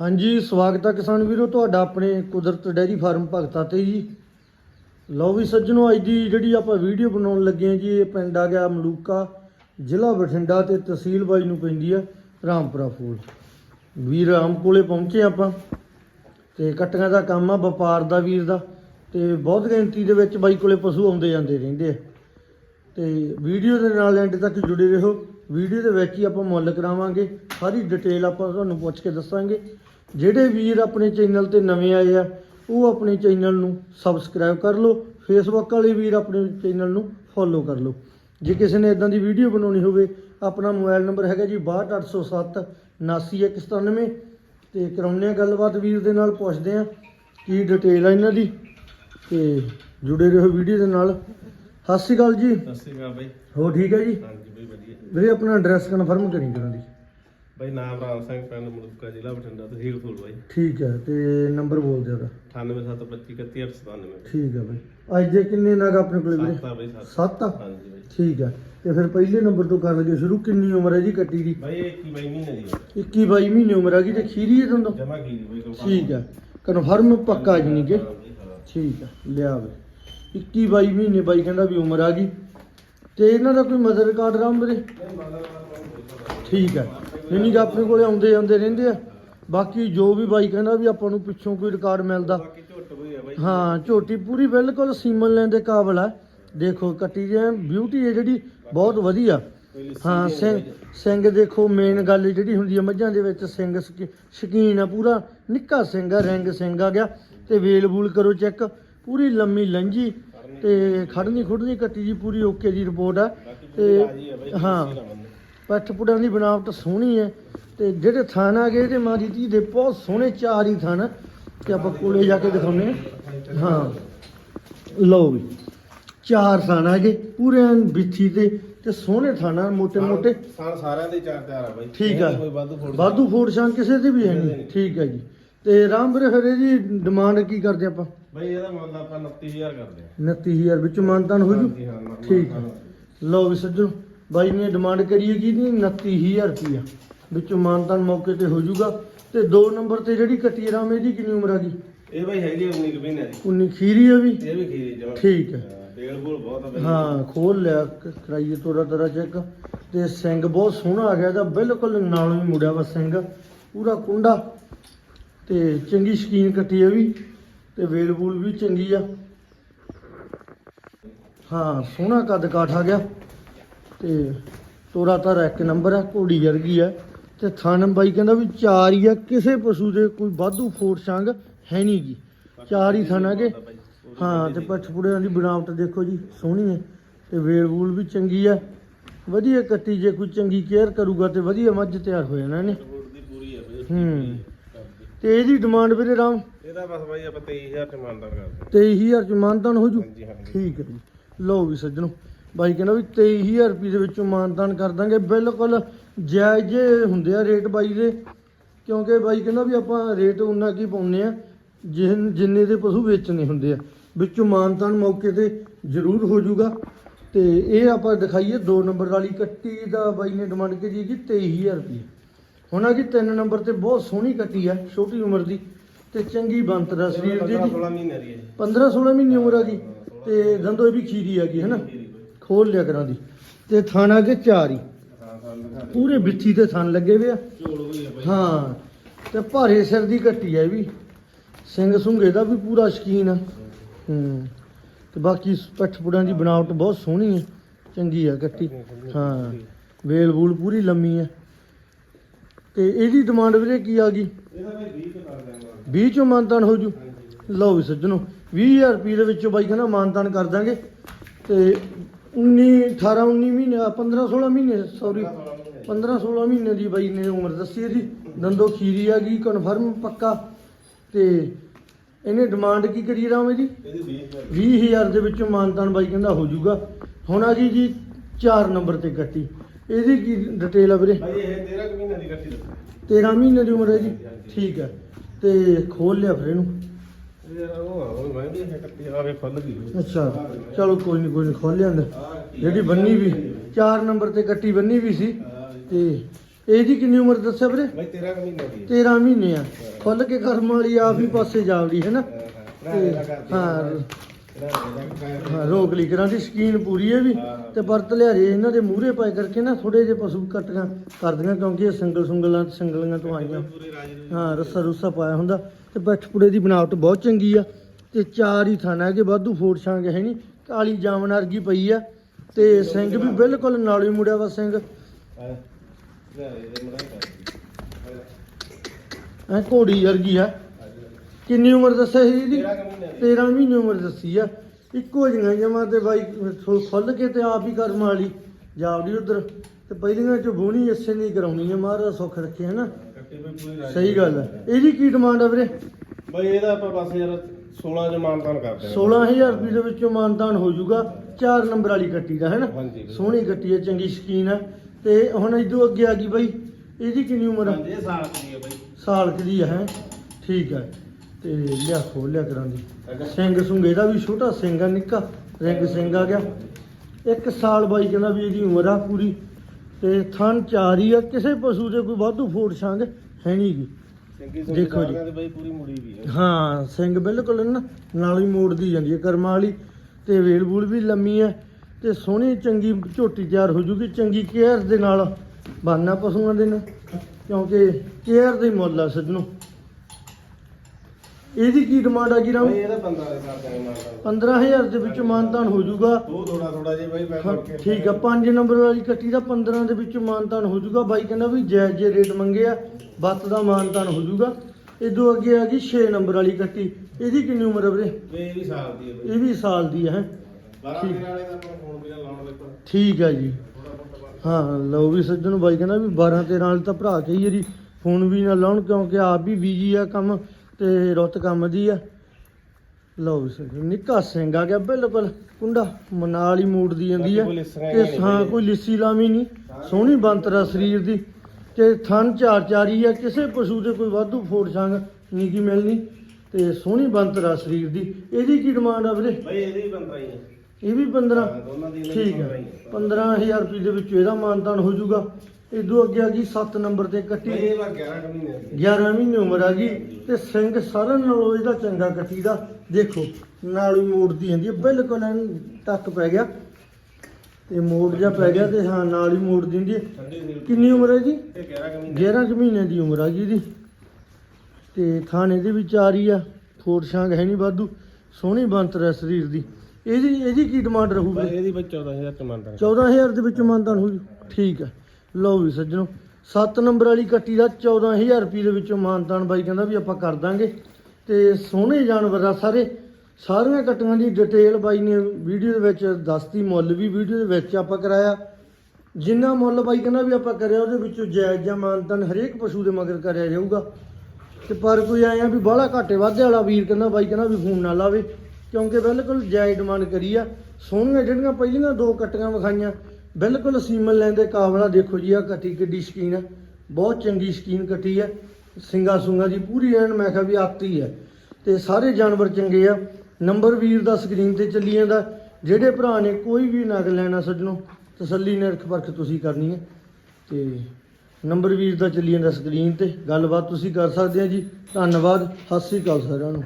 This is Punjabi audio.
ਹਾਂਜੀ, ਸਵਾਗਤ ਹੈ ਕਿਸਾਨ ਵੀਰੋ, ਤੁਹਾਡਾ ਆਪਣੇ ਕੁਦਰਤ ਡੈਰੀ ਫਾਰਮ ਭਗਤਾ ਤੇ ਜੀ। ਲਓ ਵੀ ਸੱਜਣੋ, ਅੱਜ ਦੀ ਜਿਹੜੀ ਆਪਾਂ ਵੀਡੀਓ ਬਣਾਉਣ ਲੱਗੇ ਹਾਂ ਜੀ, ਇਹ ਪਿੰਡ ਆ ਗਿਆ ਮਲੂਕਾ, ਜ਼ਿਲ੍ਹਾ ਬਠਿੰਡਾ ਤੇ ਤਹਿਸੀਲ ਬਾਈ ਨੂੰ ਪੈਂਦੀ ਆ ਰਾਮਪੁਰਾ ਫੂਲ। ਵੀਰ ਰਾਮ ਕੋਲੇ ਪਹੁੰਚੇ ਆਪਾਂ, ਤੇ ਕੱਟੀਆਂ ਦਾ ਕੰਮ ਆ ਵਪਾਰ ਦਾ ਵੀਰ ਦਾ, ਤੇ ਬਹੁਤ ਗਿਣਤੀ ਦੇ ਵਿੱਚ ਬਾਈ ਕੋਲੇ ਪਸ਼ੂ ਆਉਂਦੇ ਜਾਂਦੇ ਰਹਿੰਦੇ ਆ। ਤੇ ਵੀਡੀਓ ਦੇ ਨਾਲ ਐਂਡ ਤੱਕ ਜੁੜੇ ਰਹੋ। ਵੀਡੀਓ ਦੇ ਵਿੱਚ ਹੀ ਆਪਾਂ ਮੁੱਲ ਕਰਾਵਾਂਗੇ, ਸਾਰੀ ਡਿਟੇਲ ਆਪਾਂ ਤੁਹਾਨੂੰ ਪੁੱਛ ਕੇ ਦੱਸਾਂਗੇ। ਜਿਹੜੇ ਵੀਰ ਆਪਣੇ ਚੈਨਲ ਤੇ ਨਵੇਂ ਆਏ ਆ ਉਹ ਆਪਣੇ ਚੈਨਲ ਨੂੰ ਸਬਸਕ੍ਰਾਈਬ ਕਰ ਲਓ ਫੇਸਬੁੱਕ ਵਾਲੇ ਵੀਰ ਆਪਣੇ ਚੈਨਲ ਨੂੰ ਫੋਲੋ ਕਰ ਲਓ। ਜੇ ਕਿਸੇ ਨੇ ਇਦਾਂ ਦੀ ਵੀਡੀਓ ਬਣਾਉਣੀ ਹੋਵੇ ਆਪਣਾ ਮੋਬਾਈਲ ਨੰਬਰ ਹੈਗਾ ਜੀ 62807 79197 ਤੇ ਕਰਾਉਂਦੇ ਆ ਗੱਲਬਾਤ ਵੀਰ ਦੇ ਨਾਲ ਪੁੱਛਦੇ ਆ ਕੀ ਡਿਟੇਲ ਆ ਇਹਨਾਂ ਦੀ ਤੇ ਜੁੜੇ ਰਹੋ ਵੀਡੀਓ ਦੇ ਨਾਲ। ਸਤਿ ਸ਼੍ਰੀ ਅਕਾਲ ਜੀ। ਸਤਿ ਸ਼੍ਰੀ ਅਕਾਲ ਬਾਈ। ਹੋ ਠੀਕ ਹੈ ਜੀ? ਹਾਂਜੀ ਬਾਈ ਵਧੀਆ। ਵੀਰੇ ਆਪਣਾ ਐਡਰੈਸ ਕਨਫਰਮ ਕਰੀ ਕਰਾਂ ਦੀ ਬਾਈ ਨਾਮ ਰਾਮ ਸਿੰਘ ਪਿੰਡ ਮਲੂਕਾ ਜ਼ਿਲ੍ਹਾ ਬਠਿੰਡਾ ਤਹਿਸੀਲ ਫੂਲ ਬਾਈ ਠੀਕ ਹੈ ਤੇ ਨੰਬਰ ਬੋਲ ਦਿਓ ਉਹਦਾ 9772531897 ਠੀਕ ਹੈ ਬਾਈ। ਅੱਜ ਦੇ ਕਿੰਨੇ ਨਗ ਆਪਣੇ ਕੋਲ ਵੀਰੇ? ਸੱਤ ਆ ਬਾਈ ਸੱਤ। ਸੱਤ ਆ? ਹਾਂਜੀ ਬਾਈ। ਠੀਕ ਹੈ ਤੇ ਫਿਰ ਪਹਿਲੇ ਨੰਬਰ ਤੋਂ ਕਰ ਲਈਏ ਸ਼ੁਰੂ ਕਿੰਨੀ ਉਮਰ ਹੈ ਜੀ ਕੱਟੀ ਦੀ? ਬਾਈ ਇਹ ਕੀ ਬਾਈ ਮਹੀਨੇ ਦੀ 21 22 ਮਹੀਨੇ ਉਮਰ ਆ ਗਈ ਤੇ ਖੀਰੀ ਹੈ ਤੁਹਾਨੂੰ? ਜਮਾ ਕੀ ਬਾਈ ਕੋਈ ਠੀਕ ਹੈ ਕਨਫਰਮ ਪੱਕਾ ਜੀ ਨਹੀਂ ਕਿ। ਠੀਕ ਹੈ ਲਿਆ ਵੇ 21 22 ਮਹੀਨੇ ਬਾਈ ਕਹਿੰਦਾ ਵੀ ਉਮਰ ਆ ਗਈ। ਤੇ ਇਹਨਾਂ ਦਾ ਕੋਈ ਮਦਰ ਕਾਰਡ ਰਾਮ ਵੀਰੇ? ਠੀਕ ਹੈ। ਨਹੀਂ ਕਿ ਆਪਣੇ ਕੋਲੇ ਆਉਂਦੇ ਜਾਂਦੇ ਰਹਿੰਦੇ ਆ। ਬਾਕੀ ਜੋ ਵੀ ਬਾਈ ਕਹਿੰਦਾ ਵੀ ਆਪਾਂ ਨੂੰ ਪਿੱਛੋਂ ਕੋਈ ਰਿਕਾਰਡ ਮਿਲਦਾ। ਬਾਕੀ ਝੋਟ ਬਈ ਆ ਬਾਈ। ਹਾਂ ਝੋਟੀ ਪੂਰੀ ਬਿਲਕੁਲ ਸੀਮਨ ਲੈਣ ਦੇ ਕਾਬਲ ਆ। ਦੇਖੋ ਕੱਟੀ ਜੇ ਬਿਊਟੀ ਹੈ ਜਿਹੜੀ ਬਹੁਤ ਵਧੀਆ। ਹਾਂ ਸਿੰਘ। ਸਿੰਘ ਦੇਖੋ ਮੇਨ ਗੱਲ ਜਿਹੜੀ ਹੁੰਦੀ ਹੈ ਮੱਝਾਂ ਦੇ ਵਿੱਚ ਸਿੰਘ ਸ਼ਕੀ- ਸ਼ਕੀਨ ਆ ਪੂਰਾ। ਨਿੱਕਾ ਸਿੰਘ ਆ ਰਿੰਗ ਸਿੰਘ ਆ ਗਿਆ। ਤੇ ਵੇਲ ਬੂਲ ਕਰੋ ਚੈੱਕ। ਪੂਰੀ ਲੰਮੀ ਲੰਜੀ। ਤੇ ਖੜਨੀ ਖੁੜਨੀ ਕੱਟੀ ਜੀ ਪੂਰੀ ਓਕੇ ਦੀ ਰਿਪੋਰਟ ਆ। ਤੇ ਹਾਂ। ਪੱਠਪੁੜਾਂ ਦੀ ਬਣਾਵਟ ਸੋਹਣੀ ਹੈ ਤੇ ਜਿਹੜੇ ਥਾਨ ਆ ਗਏ ਤੇ ਮਾਂ ਦੀ ਧੀ ਦੇ ਬਹੁਤ ਸੋਹਣੇ ਚਾਰ ਹੀ ਥਾਨ ਤੇ ਆਪਾਂ ਕੋਲੇ ਜਾ ਕੇ ਦਿਖਾਉਨੇ ਹਾਂ। ਲਓ ਵੀ ਚਾਰ ਥਾਨ ਆ ਗਏ ਪੂਰੇ ਵਿੱਥੀ ਤੇ ਤੇ ਸੋਹਣੇ ਥਾਨਾ ਮੋਟੇ ਮੋਟੇ। ਸਾਰਿਆਂ ਦੇ ਚਾਰ ਤਿਆਰ ਆ ਬਾਈ। ਠੀਕ ਆ। ਵਾਧੂ ਫੋੜ ਸ਼ਾਂ ਕਿਸੇ ਦੀ ਵੀ ਹੈ ਨਹੀਂ। ਠੀਕ ਹੈ ਜੀ। ਤੇ ਰਾਮ ਵੀਰੇ ਫਿਰ ਇਹਦੀ ਡਿਮਾਂਡ ਕੀ ਕਰਦੇ ਆਪਾਂ? ਬਾਈ ਇਹਦਾ ਮੁੱਲ ਆਪਾਂ 29000 ਕਰਦੇ ਆ। 29000 ਵਿੱਚ ਮਾਨਤਾਨ ਹੋ ਜੂ? ਠੀਕ ਲਓ ਵੀ ਸੱਜੋ ਬਾਈ ਨੇ ਡਿਮਾਂਡ ਕਰੀ ਹੈਗੀ ਨਹੀਂ? 29000 ਰੁਪਇਆ ਵਿੱਚੋਂ ਮਾਨਤਾਨ ਮੌਕੇ ਤੇ ਹੋ ਜਾਊਗਾ। ਤੇ 2 ਨੰਬਰ ਤੇ ਜਿਹੜੀ ਕੱਟੀ ਰਾਮ ਇਹਦੀ ਕਿੰਨੀ ਉਮਰ ਆ ਗਈ? ਇਹ ਬਾਈ ਹੈਗੀ 19 ਕੁ ਮਹੀਨੇ ਦੀ। 19 ਖੀਰੀ ਆ ਵੀ? ਇਹ ਵੀ ਖੀਰੀ ਜਮਾ। ਠੀਕ ਹੈ ਡੇਢ ਬੋਲ ਬਹੁਤ ਆ ਬਾਈ। ਹਾਂ ਖੋਲ ਲਿਆ ਕ- ਕਰਾਈਏ ਤੋੜਾ ਤੋੜਾ ਚੈੱਕ। ਤੇ ਸਿੰਘ ਬਹੁਤ ਸੋਹਣਾ ਆ ਗਿਆ ਇਹਦਾ। ਬਿਲਕੁਲ ਨਾਲੋਂ ਹੀ ਮੁੜਿਆ ਵਾ ਸਿੰਘ। ਪੂਰਾ ਕੁੰਡਾ। ਤੇ ਚੰਗੀ ਸ਼ਕੀਨ ਕੱਟੀ ਆ ਵੀ। ਤੇ ਵੇਲ ਬੂਲ ਵੀ ਚੰਗੀ ਆ। ਹਾਂ ਸੋਹਣਾ ਕੱਦ ਕਾਠ ਆ ਗਿਆ। ਤੇ ਤੋਰਾ ਤਾਰਾ ਇੱਕ ਨੰਬਰ ਆ ਘੋੜੀ ਵਰਗੀ ਆ। ਤੇ ਥਣ ਬਾਈ ਕਹਿੰਦਾ ਵੀ ਚਾਰ ਹੀ ਆ ਕਿਸੇ ਪਸ਼ੂ ਦੇ ਕੋਈ ਵਾਧੂ ਫੋੜ ਸੰਗ ਹੈ ਨਹੀਂ ਗੀ ਚਾਰ ਹੀ ਥਣ ਹੈਗੇ ਹਾਂ ਤੇ ਪੱਠ ਪੁੜਿਆਂ ਦੀ ਬਣਾਵਟ ਦੇਖੋ ਜੀ ਸੋਹਣੀ ਹੈ ਤੇ ਵੇਲ ਵੂਲ ਵੀ ਚੰਗੀ ਆ। ਵਧੀਆ ਕੱਟੀ ਜੇ ਕੋਈ ਚੰਗੀ ਕੇਅਰ ਕਰੂਗਾ ਤੇ ਵਧੀਆ ਮੱਝ ਤਿਆਰ ਹੋ ਜਾਣਾ ਨੇ ਹੂੰ। ਤੇ ਇਹਦੀ ਡਿਮਾਂਡ ਵੀਰੇ ਰਾਮ? ਇਹਦਾ ਬਸ ਬਾਈ ਆਪਾਂ 23000 ਚ ਮੰਨਦਾਰ ਕਰਦੇ 23000 ਚ ਮਾਨਤਾਨ ਹੋ ਜੂ? ਠੀਕ ਹੈ ਜੀ। ਲਓ ਵੀ ਸੱਜਣੋ ਬਾਈ ਕਹਿੰਦਾ ਵੀ 23000 ਰੁਪਏ ਦੇ ਵਿੱਚੋਂ ਮਾਨਤਾਨ ਕਰ ਦਾਂਗੇ। ਬਿਲਕੁਲ ਜਾਇਜ਼ ਹੁੰਦੇ ਆ ਰੇਟ ਬਾਈ ਦੇ। ਕਿਉਂਕਿ ਬਾਈ ਕਹਿੰਦਾ ਵੀ ਆਪਾਂ ਰੇਟ ਉਨਾ ਕੀ ਪਾਉਂਦੇ ਆ ਜਿਨ ਦੇ ਪਸ਼ੂ ਵੇਚਣੇ ਹੁੰਦੇ ਆ। ਵਿੱਚੋਂ ਮਾਨਤਾਨ ਮੌਕੇ ਤੇ ਜ਼ਰੂਰ ਹੋ ਜਾਊਗਾ ਤੇ ਇਹ ਆਪਾਂ ਦਿਖਾਈਏ 2 ਨੰਬਰ ਵਾਲੀ ਕੱਟੀ ਦਾ ਬਾਈ ਨੇ ਡਿਮਾਂਡ ਕੀਤੀ ਜੀ 23000 ਰੁਪਏ। ਹੁਣ ਆ ਜੀ 3 ਨੰਬਰ ਤੇ ਬਹੁਤ ਸੋਹਣੀ ਕੱਟੀ ਆ ਛੋਟੀ ਉਮਰ ਦੀ। ਤੇ ਚੰਗੀ ਬੰਤ ਦਾ ਸਰੀਰ ਦੀ 16 ਮਹੀਨੇ ਦੀ ਹੈ 15 16 ਮਹੀਨੇ ਉਮਰ ਆ ਗਈ ਤੇ ਦੰਦੋ ਵੀ ਖੀਰੀ ਆ ਗਈ ਹੈਨਾ ਖੋਲ ਲਿਆ ਕਰਾਂ ਦੀ। ਤੇ ਥਾਣਾ ਕੇ ਚਾਰ ਹੀ। ਪੂਰੇ ਬਿੱਥੀ ਤੇ ਥਣ ਲੱਗੇ ਵੇ ਆ। ਹਾਂ, ਤੇ ਭਾਰੇ ਸਿਰ ਦੀ ਕੱਟੀ ਆ ਇਹ ਵੀ। ਸਿੰਘ ਸੁੰਗੇ ਦਾ ਵੀ ਪੂਰਾ ਸ਼ਕੀਨ ਆ। ਹੂੰ, ਤੇ ਬਾਕੀ ਪੱਠ ਪੁੜਾਂ ਦੀ ਬਣਾਵਟ ਬਹੁਤ ਸੋਹਣੀ ਹੈ ਚੰਗੀ ਆ ਕੱਟੀ ਹਾਂ, ਵੇਲ ਬੂਲ ਪੂਰੀ ਲੰਮੀ ਆ। ਤੇ ਇਹਦੀ ਡਿਮਾਂਡ ਵੀਰੇ ਕੀ ਆ ਗਈ? ਇਹਦਾ ਬਾਈ 20 ਚ ਕਰ ਦਿਆਂਗਾ 20 ਚੋਂ ਮਾਨਤਾਨ ਹੋ ਜੂ। ਲਓ ਵੀ ਸੱਜਣੋ 20000 ਰੁਪਏ ਦੇ ਵਿੱਚੋਂ ਬਾਈ ਕਹਿੰਦਾ ਮਾਨਤਾਨ ਕਰ ਦਾਂਗੇ। ਤੇ 19 18 19 ਮਹੀਨੇ 15 16 ਮਹੀਨੇ ਸੌਰੀ 15 16 ਮਹੀਨੇ ਦੀ ਬਾਈ ਨੇ ਉਮਰ ਦੱਸੀ ਇਹਦੀ। ਦੰਦੋ ਖੀਰੀ ਆ ਗਈ ਕਨਫਰਮ ਪੱਕਾ। ਤੇ ਇਹਨੇ ਡਿਮਾਂਡ ਕੀ ਕਰੀ ਰਾਮ ਜੀ ਇਹਦੀ 20 20000 ਦੇ ਵਿੱਚੋਂ ਮਾਨਤਾਨ ਬਾਈ ਕਹਿੰਦਾ ਹੋ ਜੂਗਾ ਹੁਣ ਆ ਗਈ ਜੀ 4 ਨੰਬਰ ਤੇ ਕੱਟੀ ਇਹਦੀ ਕੀ ਡਿਟੇਲ ਆ ਵੀਰੇ? ਬਾਈ ਇਹ 13 ਕੁ ਮਹੀਨੇ ਦੀ ਕੱਟੀ ਦੱਸੀ। 13 ਮਹੀਨੇ ਦੀ ਉਮਰ ਹੈ ਜੀ। ਠੀਕ ਹੈ। ਤੇ ਖੋਲ ਲਿਆ ਫਿਰ ਇਹਨੂੰ। ਯਾਰ ਉਹ ਆ, ਉਹ ਮਹਿੰਗੀ ਹੈ ਕੱਟੀ ਆਵੇ ਫੁੱਲ ਗਈ। ਅੱਛਾ ਚਲੋ ਕੋਈ ਨਹੀਂ ਕੋਈ ਨਹੀਂ ਖੋਲ ਲਿਆਂਦਾ। ਜਿਹੜੀ ਬੰਨੀ ਵੀ 4 ਨੰਬਰ ਤੇ ਕੱਟੀ ਬੰਨੀ ਵੀ ਸੀ। ਤੇ ਇਹਦੀ ਕਿੰਨੀ ਉਮਰ ਦੱਸਿਆ ਵੀਰੇ? ਬਈ 13 ਕੁ ਮਹੀਨੇ ਦੀ 13 ਮਹੀਨੇ ਆ। ਖੁੱਲ ਕੇ ਕਰਮ ਵਾਲੀ ਆਪ ਹੀ ਪਾਸੇ ਜਾਵੜੀ ਹੈ ਨਾ? ਘਰ ਹਾਂ। ਹਾਂ ਰੋਕ ਲਈ ਕਰਾਂ ਦੀ ਸਕੀਨ ਪੂਰੀ ਹੈ ਵੀ। ਤੇ ਵਰਤ ਲਿਆਰੇ ਇਹਨਾਂ ਦੇ ਮੂਹਰੇ ਪਾਏ ਕਰਕੇ ਨਾ ਥੋੜੇ ਜਿਹੇ ਪਸ਼ੂ ਕੱਟੀਆਂ ਕਰਦੀਆਂ ਕਿਉਂਕਿ ਇਹ ਸਿੰਗਲ ਸੁੰਗਲਾਂ ਸਿੰਗਲੀਆਂ ਤੋਂ ਆਈਆਂ। ਹਾਂ ਰੱਸਾ ਰੁੱਸਾ ਪਾਇਆ ਹੁੰਦਾ। ਤੇ ਬੱਠਪੁੜੇ ਦੀ ਬਣਾਵਟ ਬਹੁਤ ਚੰਗੀ ਆ। ਤੇ ਚਾਰ ਹੀ ਥਾਣਾ ਕਿ ਵਾਧੂ ਫੋੜ ਛਾਂਗ ਹੈ ਨਹੀਂ। ਕਾਲੀ ਜਾਮਨ ਵਰਗੀ ਪਈ ਆ। ਤੇ ਸਿੰਘ ਵੀ ਬਿਲਕੁਲ ਨਾਲ ਮੁੜਿਆ ਵਾ ਸਿੰਘ। ਐ ਘੋੜੀ ਵਰਗੀ ਆ। ਕਿੰਨੀ ਉਮਰ ਦੱਸਿਆ ਸੀ ਇਹਦੀ 13 ਕੁ ਮਹੀਨੇ ਦੀ। 13 ਮਹੀਨੇ ਉਮਰ ਦੱਸੀ ਆ। ਇੱਕੋ ਜਿਹੀਆਂ ਜਮਾ ਤੇ ਬਾਈ ਖੁ- ਖੁੱਲ ਕੇ ਤੇ ਆਪ ਹੀ ਕਰਮ ਵਾਲੀ ਜਾਵੜੀ ਉਧਰ। ਤੇ ਪਹਿਲੀਆਂ ਚ ਬੋਣੀ ਇਸੇ ਨਹੀਂ ਕਰਾਉਣੀ ਆ ਮਹਾਰਾਜ ਸੁੱਖ ਰੱਖੇ ਹਨਾ? ਕੱਟੀ ਵੀ ਪੂਰੀ ਰਾਜ। ਸਹੀ ਗੱਲ ਹੈ ਇਹਦੀ ਕੀ ਡਿਮਾਂਡ ਆ ਵੀਰੇ? ਬਈ ਇਹਦਾ ਆਪਾਂ ਬਸ ਯਾਰ 16 ਚ ਮਾਨਤਾਨ ਕਰਦੇ 16000 ਰੁਪਏ ਦੇ ਵਿੱਚੋਂ ਮਾਨਤਾਨ ਹੋ ਜਾਊਗਾ 4 ਨੰਬਰ ਵਾਲੀ ਕੱਟੀ ਦਾ ਹੈ ਨਾ ਹਾਂਜੀ ਸੋਹਣੀ ਕੱਟੀ ਹੈ ਚੰਗੀ ਸ਼ਕੀਨ ਹੈ ਤੇ ਹੁਣ ਇਦੋਂ ਅੱਗੇ ਆ ਗਈ ਬਾਈ। ਇਹਦੀ ਕਿੰਨੀ ਉਮਰ ਆ? ਸਾਲ ਦੀ ਹੈ ਬਈ। ਸਾਲ ਕੁ ਦੀ ਹੈ? ਠੀਕ ਹੈ ਤੇ ਲਿਆ ਖੋਲ ਲਿਆ ਕਰਾਂ ਦੀ ਸਿੰਘ ਸੁੰਗ ਇਹਦਾ ਵੀ ਛੋਟਾ ਸਿੰਘ ਆ ਨਿੱਕਾ। ਰਿੰਗ ਸਿੰਘ ਆ ਗਿਆ। ਇੱਕ ਸਾਲ ਬਾਈ ਕਹਿੰਦਾ ਵੀ ਇਹਦੀ ਉਮਰ ਆ ਪੂਰੀ। ਤੇ ਥਣ ਚਾਰ ਹੀ ਆ ਕਿਸੇ ਪਸ਼ੂ ਦੇ ਕੋਈ ਵਾਧੂ ਫੋੜ ਛਾਂਗ ਹੈ ਨਹੀਂ ਗੀ। ਚੰਗੀ ਦੇਖੋ ਜੀ। ਦੀ ਬਈ ਪੂਰੀ ਮੁੜੀ ਵੀ ਹੈ। ਹਾਂ ਸਿੰਘ ਬਿਲਕੁਲ ਨਾ ਨਾਲ ਹੀ ਮੋੜਦੀ ਜਾਂਦੀ ਹੈ ਕਰਮਾਂ ਵਾਲੀ। ਤੇ ਵੇਲ ਬੂਲ ਵੀ ਲੰਮੀ ਹੈ। ਤੇ ਸੋਹਣੀ ਚੰਗੀ ਝੋਟੀ ਤਿਆਰ ਹੋ ਜੂਗੀ ਚੰਗੀ ਕੇਅਰ ਦੇ ਨਾਲ। ਬਾਨਾ ਪਸ਼ੂਆਂ ਦੇ ਨੇ ਕਿਉਂਕਿ ਕੇਅਰ ਦੇ ਮੁੱਲ ਆ ਸੱਜਣੋ ਇਹਦੀ ਕੀ ਡਿਮਾਂਡ ਆ ਗਿਰਾਂ ਬਈ ਇਹਦਾ 15 ਦੇ ਸਾਥ ਹੈ ਮਾਨਤਾਨ 15000 ਦੇ ਵਿੱਚ ਮਾਨਤਾਨ ਹੋ ਜੂਗਾ ਉਹ ਥੋੜਾ ਥੋੜਾ ਜਿਹਾ ਬਈ ਮੈਂ ਹਾਂ, ਕਰਕੇ ਠੀਕ ਆ 5 ਨੰਬਰ ਵਾਲੀ ਕੱਟੀ ਦਾ 15 ਦੇ ਵਿੱਚ ਮਾਨਤਾਨ ਹੋ ਜੂਗਾ ਬਾਈ ਕਹਿੰਦਾ ਵੀ ਜਾਇਜ਼ ਜੇ ਰੇਟ ਮੰਗੇ ਆ ਬੱਤ ਦਾ ਮਾਨਤਾਨ ਹੋ ਜੂਗਾ ਇਦੋਂ ਅੱਗੇ ਆ ਗਈ 6 ਨੰਬਰ ਵਾਲੀ ਕੱਟੀ ਇਹਦੀ ਕਿੰਨੀ ਉਮਰ ਹੈ ਵੀਰੇ? ਬਈ ਇਹ ਵੀ ਸਾਲ ਦੀ ਹੈ ਬਈ। ਇਹ ਵੀ ਸਾਲ ਦੀ ਹੈ? 12 ਦਿਨ ਵਾਲੇ ਦਾ ਆਪਾਂ ਫੋਨ ਵੀ ਨਾ ਲਾਉਣ ਲੱਗਾ ਠੀਕ ਹੈ ਜੀ। ਹਾਂ ਲਓ ਵੀ ਸੱਜਣ ਬਾਈ ਕਹਿੰਦਾ ਵੀ 12 13 ਵਾਲੀ ਤਾਂ ਭਰਾ ਕਈ ਵਾਰੀ ਫੋਨ ਵੀ ਨਾ ਲਾਉਣ ਕਿਉਂਕਿ ਆਪ ਵੀ ਬੀਜੀ ਆ ਕੰਮ। ਤੇ ਰੁੱਤ ਕੰਮ ਦੀ ਆ। ਲਓ ਸੱਜਣ ਨਿੱਕਾ ਸਿੰਘ ਆ ਗਿਆ ਬਿਲਕੁਲ ਕੁੰਡਾ ਮਨਾਲ ਹੀ ਮੂਡ ਦੀ ਜਾਂਦੀ ਆ। ਤੇ ਹਾਂ। ਕੋਈ ਲਿੱਸੀ ਲਾਵੀ ਨਹੀਂ ਸੋਹਣੀ ਬੰਤਰਾ ਸਰੀਰ ਦੀ। ਤੇ ਥਣ ਚਾਰ ਚਾਰੀ ਆ ਕਿਸੇ ਪਸ਼ੂ ਦੇ ਕੋਈ ਵਾਧੂ ਫੋੜ ਛਾਂਗ ਨਹੀਂ ਕੀ ਮਿਲਣੀ। ਤੇ ਸੋਹਣੀ ਬੰਤਰਾ ਸਰੀਰ ਦੀ। ਇਹਦੀ ਕੀ ਡਿਮਾਂਡ ਆ ਵੀਰੇ? ਬਈ ਇਹਦੀ ਵੀ 15 ਹੀ ਹੈ ਇਹ ਵੀ 15 ਹਾਂ, ਦੋਨਾਂ ਦੀ ਠੀਕ ਹੈ 15000 ਰੁਪਏ ਦੇ ਵਿੱਚ ਇਹਦਾ ਮਾਨਤਾਨ ਹੋ ਜਾਊਗਾ। ਇਦੋਂ ਅੱਗੇ ਆ ਗਈ 7 ਨੰਬਰ ਤੇ ਕੱਟੀ। ਬਈ ਇਹ ਵਾ 11 ਕੁ ਮਹੀਨੇ ਦੀ 11 ਮਹੀਨੇ ਉਮਰ ਆ ਗਈ ਤੇ ਸਿੰਘ ਸਾਰਿਆਂ ਨਾਲੋਂ ਇਹਦਾ ਚੰਗਾ ਕੱਟੀ ਦਾ। ਦੇਖੋ ਨਾਲ ਹੀ ਮੋੜਦੀ ਜਾਂਦੀ ਹੈ ਬਿਲਕੁਲ ਐਨ ਟੱਕ ਪੈ ਗਿਆ। ਤੇ ਮੋੜ ਜਾ ਪੈ ਗਿਆ ਤੇ ਹਾਂ ਨਾਲ ਹੀ ਮੋੜ ਦਿੰਦੀ ਹੈ ਕਿੰਨੀ ਉਮਰ ਹੈ ਜੀ ਤੇ 11 ਕੁ ਮਹੀਨੇ। 11 ਕੁ ਮਹੀਨੇ ਦੀ ਉਮਰ ਆ ਗਈ ਇਹਦੀ। ਤੇ ਥਾਣੇ ਦੇ ਵਿੱਚ ਆ ਰਹੀ ਆ। ਫੋੜ ਛਾਂਗ ਹੈ ਨਹੀਂ ਵਾਧੂ। ਸੋਹਣੀ ਬੰਤਰ ਹੈ ਸਰੀਰ ਦੀ। ਇਹਦੀ ਇਹਦੀ ਕੀ ਡਿਮਾਂਡ ਰਹੂਗੀ? ਇਹਦੀ ਬਈ 14000 ਚ ਮੰਨਦਾ। 14000 ਦੇ ਵਿੱਚ ਮਾਨਤਾਨ ਹੋ ਜੂ ਠੀਕ ਹੈ ਲਓ ਵੀ ਸੱਜਣੋ 7 ਨੰਬਰ ਵਾਲੀ ਕੱਟੀ ਦਾ 14000 ਰੁਪਏ ਦੇ ਵਿੱਚੋਂ ਮਾਨਤਾਨ ਬਾਈ ਕਹਿੰਦਾ ਵੀ ਆਪਾਂ ਕਰ ਦਾਂਗੇ। ਤੇ ਸੋਹਣੇ ਜਾਨਵਰ ਆ ਸਾਰੇ। ਸਾਰੀਆਂ ਕੱਟੀਆਂ ਦੀ ਡਿਟੇਲ ਬਾਈ ਨੇ ਵੀਡੀਓ ਦੇ ਵਿੱਚ ਦੱਸਤੀ, ਮੁੱਲ ਵੀ ਵੀਡੀਓ ਦੇ ਵਿੱਚ ਆਪਾਂ ਕਰਾਇਆ। ਜਿੰਨਾ ਮੁੱਲ ਬਾਈ ਕਹਿੰਦਾ ਵੀ ਆਪਾਂ ਕਰਿਆ, ਉਹਦੇ ਵਿੱਚੋਂ ਜਾਇਜ਼ ਜਾਂ ਮਾਨਤਾਨ ਹਰੇਕ ਪਸ਼ੂ ਦੇ ਮਗਰ ਕਰਿਆ ਜਾਊਗਾ। ਤੇ ਪਰ ਕੋਈ ਆਇਆ ਵੀ ਬਾਹਲਾ ਘਾਟੇ ਵਾਧੇ ਵਾਲਾ ਵੀਰ ਕਹਿੰਦਾ, ਬਾਈ ਕਹਿੰਦਾ ਵੀ ਫੋਨ ਨਾ ਲਾਵੇ। ਕਿਉਂਕਿ ਬਿਲਕੁਲ ਜਾਇਜ਼ ਡਿਮਾਂਡ ਕਰੀ ਆ। ਸੋਹਣੀਆਂ ਜਿਹੜੀਆਂ ਪਹਿਲੀਆਂ ਦੋ ਕੱਟੀਆਂ ਵਿਖਾਈਆਂ ਬਿਲਕੁਲ ਸੀਮਨ ਲੈਣ ਦੇ ਕਾਬਲਾ ਦੇਖੋ ਜੀ ਆ ਕੱਟੀ ਕਿੱਡੀ ਸ਼ਕੀਨ ਹੈ ਬਹੁਤ ਚੰਗੀ ਸ਼ਕੀਨ ਕੱਟੀ ਹੈ ਸਿੰਗਾ ਸੁੰਗਾ ਦੀ ਪੂਰੀ ਐਨ ਮੈਂ ਕਿਹਾ ਵੀ ਆਤੀ ਹੈ ਤੇ ਸਾਰੇ ਜਾਨਵਰ ਚੰਗੇ ਆ। ਨੰਬਰ ਵੀਰ ਦਾ ਸਕਰੀਨ ਤੇ ਚੱਲੀ ਜਾਂਦਾ। ਜਿਹੜੇ ਭਰਾ ਨੇ ਕੋਈ ਵੀ ਨਗ ਲੈਣਾ ਸੱਜਣੋ, ਤਸੱਲੀ ਨਿਰਖ ਪਰਖ ਤੁਸੀਂ ਕਰਨੀ ਹੈ ਤੇ ਨੰਬਰ ਵੀਰ ਦਾ ਚੱਲੀ ਜਾਂਦਾ ਸਕਰੀਨ ਤੇ। ਗੱਲਬਾਤ ਤੁਸੀਂ ਕਰ ਸਕਦੇ ਆ ਜੀ। ਧੰਨਵਾਦ। ਸਤਿ ਸ੍ਰੀ ਅਕਾਲ ਸਾਰਿਆਂ ਨੂੰ।